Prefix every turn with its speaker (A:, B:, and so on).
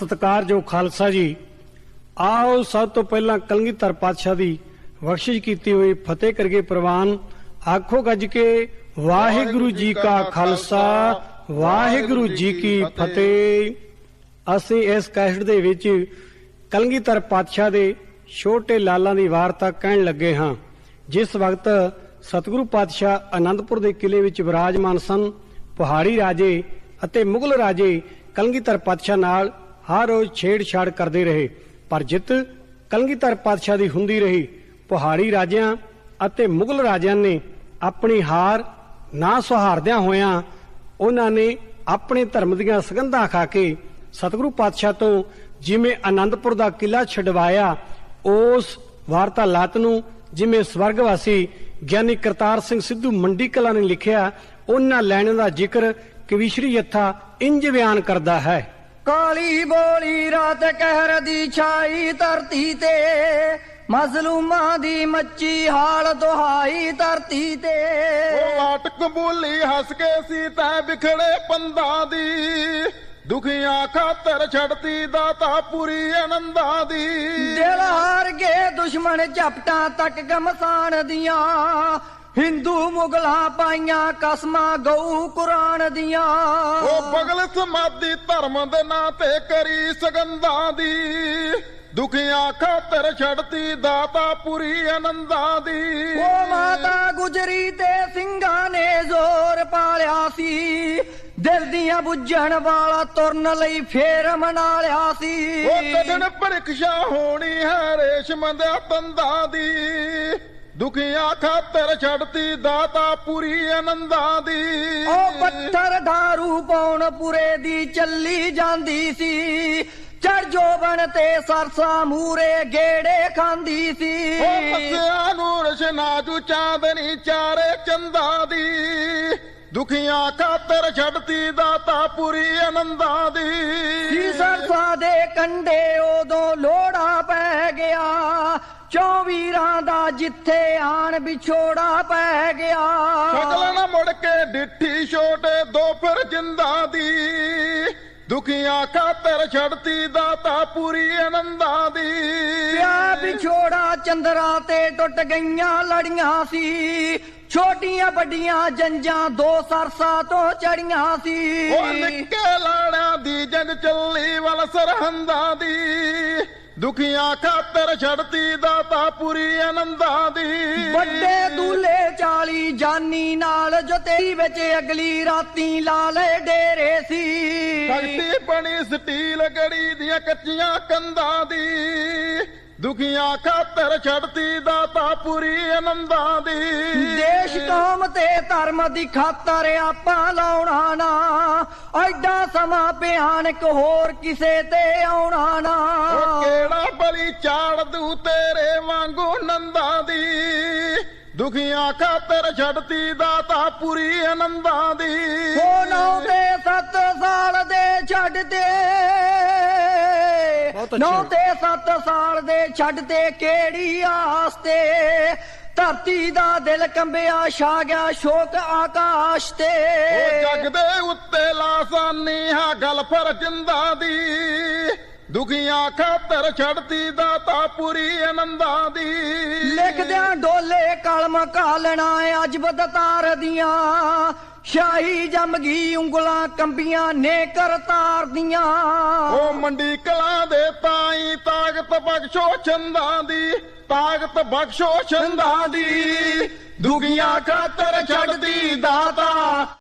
A: ਸਤਿਕਾਰਯੋਗ ਖਾਲਸਾ ਜੀ, ਆਓ ਸਭ ਤੋਂ ਪਹਿਲਾਂ ਕਲਗੀਧਰ ਪਾਤਸ਼ਾਹ ਦੀ ਬਖਸ਼ਿਸ਼ ਕੀਤੀ ਹੋਈ ਫਤਿਹ ਕਰਗੇ ਪ੍ਰਵਾਨ। ਆਖੋ ਗੱਜ ਕੇ, ਵਾਹਿਗੁਰੂ ਜੀ ਕਾ ਖਾਲਸਾ, ਵਾਹਿਗੁਰੂ ਜੀ ਕੀ ਫਤਿਹ। ਅਸੀਂ ਇਸ ਕੈਸਟ ਦੇ ਵਿੱਚ ਕਲਗੀਧਰ ਪਾਤਸ਼ਾਹ ਦੇ ਛੋਟੇ ਲਾਲਾਂ ਦੀ ਵਾਰਤਾ ਕਹਿਣ ਲੱਗੇ ਹਾਂ। ਜਿਸ ਵਕਤ ਸਤਿਗੁਰੂ ਪਾਤਸ਼ਾਹ ਆਨੰਦਪੁਰ ਦੇ ਕਿਲੇ ਵਿੱਚ ਵਿਰਾਜਮਾਨ ਸਨ, ਪਹਾੜੀ ਰਾਜੇ ਅਤੇ ਮੁਗਲ ਰਾਜੇ ਕਲਗੀਧਰ ਪਾਤਸ਼ਾਹ ਨਾਲ ਹਰ ਰੋਜ਼ ਛੇੜਛਾੜ ਕਰਦੇ ਰਹੇ, ਪਰ ਜਿੱਤ ਕਲਗੀਧਰ ਪਾਤਸ਼ਾਹ ਦੀ ਹੁੰਦੀ ਰਹੀ। ਪਹਾੜੀ ਰਾਜਿਆਂ ਅਤੇ ਮੁਗਲ ਰਾਜਿਆਂ ਨੇ ਆਪਣੀ ਹਾਰ ਨਾ ਸੁਹਾਰਦਿਆਂ ਹੋਇਆਂ ਉਹਨਾਂ ਨੇ ਆਪਣੇ ਧਰਮ ਦੀਆਂ ਸਗੰਧਾਂ ਖਾ ਕੇ ਸਤਿਗੁਰੂ ਪਾਤਸ਼ਾਹ ਤੋਂ ਜਿਵੇਂ ਆਨੰਦਪੁਰ ਦਾ ਕਿਲਾ ਛਡਵਾਇਆ, ਉਸ ਵਾਰਤਾਲਾਤ ਨੂੰ ਜਿਵੇਂ ਸਵਰਗਵਾਸੀ ਗਿਆਨੀ ਕਰਤਾਰ ਸਿੰਘ ਸਿੱਧੂ ਮੰਡੀ ਕਲਾ ਨੇ ਲਿਖਿਆ, ਉਹਨਾਂ ਲੈਣਾਂ ਦਾ ਜ਼ਿਕਰ ਕਵੀਸ਼ਰੀ ਯਥਾ ਇੰਜ ਬਿਆਨ ਕਰਦਾ ਹੈ।
B: ਕਾਲੀ ਬੋਲੀ ਰਾਤ ਕਹਿਰ ਦੀ ਛਾਈ ਧਰਤੀ ਤੇ ਮਜ਼ਲੂਮਾਂ ਦੀ ਮੱਚੀ ਹਾਲ ਦੁਹਾਈ ਧਰਤੀ ਤੇ।
C: ਉਹ ਲਾਟਕ ਬੋਲੀ ਹੱਸ ਕੇ ਸੀ ਤੈ ਵਿਖੜੇ ਪੰਦਾਂ ਦੀ ਦੁਖੀਆਂ ਖਾਤਰ ਛੜਤੀ ਦਾਤਾ ਪੂਰੀ ਆਨੰਦਾਂ ਦੀ।
B: ਦਿਲ ਹਾਰ ਗਏ ਦੁਸ਼ਮਣ ਝਪਟਾਂ ਤੱਕ ਗਮਸਾਨ ਦੀਆਂ ਹਿੰਦੂ ਮੁਗਲਾਂ ਪਾਈਆਂ ਕਸਮਾਂ ਗਊ ਕੁਰਾਨ ਦੀਆਂ।
C: ਉਹ ਬਗਲ ਸਮਾਧੀ ਧਰਮ ਦੇ ਨਾਂ ਤੇ ਕਰੀ ਸਗੰਧਾਂ ਦੀ। ਦੁਖੀਆਂ ਖਾਤਰ ਛੜਤੀ ਦਾਤਾ ਪੂਰੀ ਆਨੰਦਾਂ ਦੀ।
B: ਉਹ ਮਾਤਾ ਗੁਜਰੀ ਤੇ ਸਿੰਘਾਂ ਨੇ ਜ਼ੋਰ ਪਾਲਿਆ ਸੀ। ਦਿਲ ਦੀਆਂ ਬੁੱਝਣ ਵਾਲਾ ਤੁਰਨ ਲਈ ਫੇਰ ਮਨਾ ਲਿਆ ਸੀ।
C: ਉਹ ਕਦਨ ਪਰਖਸ਼ਾ ਹੋਣੀ ਹੈ ਰੇਸ਼ਮ ਦੇ ਤੰਦਾਂ ਦੀ। ਦੁਖੀਆਂ ਖਾਤਰ ਛੜਤੀ ਦਾਤਾ ਪੂਰੀ ਆਨੰਦਾਂ ਦੀ।
B: ਉਹ ਪੱਥਰ ਧਾਰੂ ਪਾਉਣ ਪੁਰੇ ਦੀ ਚੱਲੀ ਜਾਂਦੀ ਸੀ। ਚੜ ਜੋਬਨ ਤੇ ਸਰਸਾ ਮੂਰੇ ਗੇੜੇ ਖਾਂਦੀ ਸੀ।
C: ਉਹ ਮੱਸਿਆ ਨੂੰ ਰਸ਼ਨਾ ਜੂ ਚਾਂਦਨੀ ਚਾਰੇ ਚੰਦਾ ਦੀ। ਦੁਖੀਆਂ ਖਾਤਰ ਛੜਤੀ ਦਾਤਾ ਪੂਰੀ ਆਨੰਦਾਂ ਦੀ।
B: ਸੀ ਸਰਸਾ ਦੇ ਕੰਡੇ ਉਦੋਂ ਲੋੜਾ ਪੈ ਗਿਆ। ਚੌਵੀਰਾਂ ਦਾ ਜਿੱਥੇ ਆਣ ਵਿਛੋੜਾ ਪੈ ਗਿਆ।
C: ਸ਼ਕਲ ਨਾ ਮੁੜ ਕੇ ਡਿੱਠੀ ਛੋਟੇ ਦੋ ਫਿਰ ਜਿੰਦਾ ਦੀ। ਦੁਖੀਆਂ ਖਾਤਰ ਛੜਤੀ ਦਾਤਾ ਪੂਰੀ ਆਨੰਦਾਂ ਦੀ।
B: ਪਿਆ ਵਿਛੋੜਾ ਚੰਦਰਾ ਤੇ ਟੁੱਟ ਗਈਆਂ ਲੜੀਆਂ ਸੀ। ਛੋਟੀਆਂ ਵੱਡੀਆਂ ਜੰਜਾਂ ਦੋ ਸਰਸਾ ਤੋਂ ਚੜੀਆਂ ਸੀ।
C: ਉਹ ਨਿੱਕੇ ਲਾੜਿਆਂ ਦੀ ਜੰਗ ਚੱਲੀ ਵਲ ਸਰਹੰਦਾਂ ਦੀ। ਦੁਖੀਆਂ ਖਾਤਰ ਛੜਤੀ ਦਾਤਾ ਪੂਰੀ ਆਨੰਦਾਂ ਦੀ।
B: ਵੱਡੇ ਦੂਲੇ 40 ਜਾਨੀ ਨਾਲ ਜੋ ਤੇਰੀ ਵਿੱਚ ਅਗਲੀ ਰਾਤੀ ਲਾਲੇ ਡੇਰੇ ਸੀ।
C: ਸ਼ਕਤੀ ਬਣੀ ਸਟੀਲ ਗੜੀ ਦੀਆਂ ਕੱਚੀਆਂ ਕੰਧਾਂ ਦੀ। ਦੁਖੀਆਂ ਖਾਤਰ ਛੜਤੀ ਦਾਤਾ ਪੂਰੀ ਆਨੰਦਾਂ ਦੀ।
B: ਦੇਸ਼ ਕੌਮ ਤੇ ਧਰਮ ਦੀ ਖਾਤਰ ਆਪਾਂ ਲਾਉਣਾ ਨਾ। ਐਡਾ ਸਮਾਂ ਭਿਆਨਕ ਹੋਰ ਕਿਸੇ ਤੇ ਆਉਣਾ ਨਾ।
C: ਚਾੜ ਦੂ ਤੇਰੇ ਵਾਂਗੂ ਨੰਦਾਂ ਦੀ। ਦੁਖੀਆਂ ਖਾਤਰ ਛੜਤੀ ਦਾਤਾ ਪੂਰੀ ਆਨੰਦਾਂ ਦੀ।
B: ਉਹ ਨੌ ਤੇ ਸੱਤ ਸਾਲ ਦੇ ਛੱਡ ਦੇ।
A: ਬਹੁਤ ਅੱਛਾ।
B: ਨੌ ਤੇ ਸੱਤ ਸਾਲ ਦੇ ਛੱਡ ਤੇ ਕਿਹੜੀ ਆਸ ਤੇ? ਧਰਤੀ ਦਾ ਦਿਲ ਕੰਬਿਆ ਛਾ ਗਿਆ ਸ਼ੋਕ ਆਕਾਸ਼ ਤੇ।
C: ਉਹ ਜੱਗ ਦੇ ਉੱਤੇ ਲਾਸਾਨੀ ਹਾਂ ਗਲ ਫਰ ਜਿੰਦਾ ਦੀ। ਦੁਖੀਆਂ ਖਾਤਰ ਛੜਤੀ ਦਾਤਾ ਪੂਰੀ ਆਨੰਦਾਂ ਦੀ।
B: ਲਿਖਦਿਆਂ ਡੋਲੇ ਕਲਮ ਕਾਲਣਾ ਅਜਬਦ ਤਾਰ ਦੀਆਂ। ਸ਼ਾਹੀ ਜੰਮ ਗਈ ਉਂਗਲਾਂ ਕੰਬੀਆਂ ਨੇ ਕਰਤਾਰ ਦੀਆਂ।
C: ਉਹ ਮੰਡੀ ਕਲਾਂ ਦੇ ਤਾਈ ਤਾਕਤ ਬਖਸ਼ੋ ਛੰਦਾਂ ਦੀ ਤਾਕਤ ਬਖਸ਼ੋ ਛੰਦਾਂ ਦੀ। ਦੁਖੀਆਂ ਖਾਤਰ ਛੱਡਦੀ ਦਾਤਾ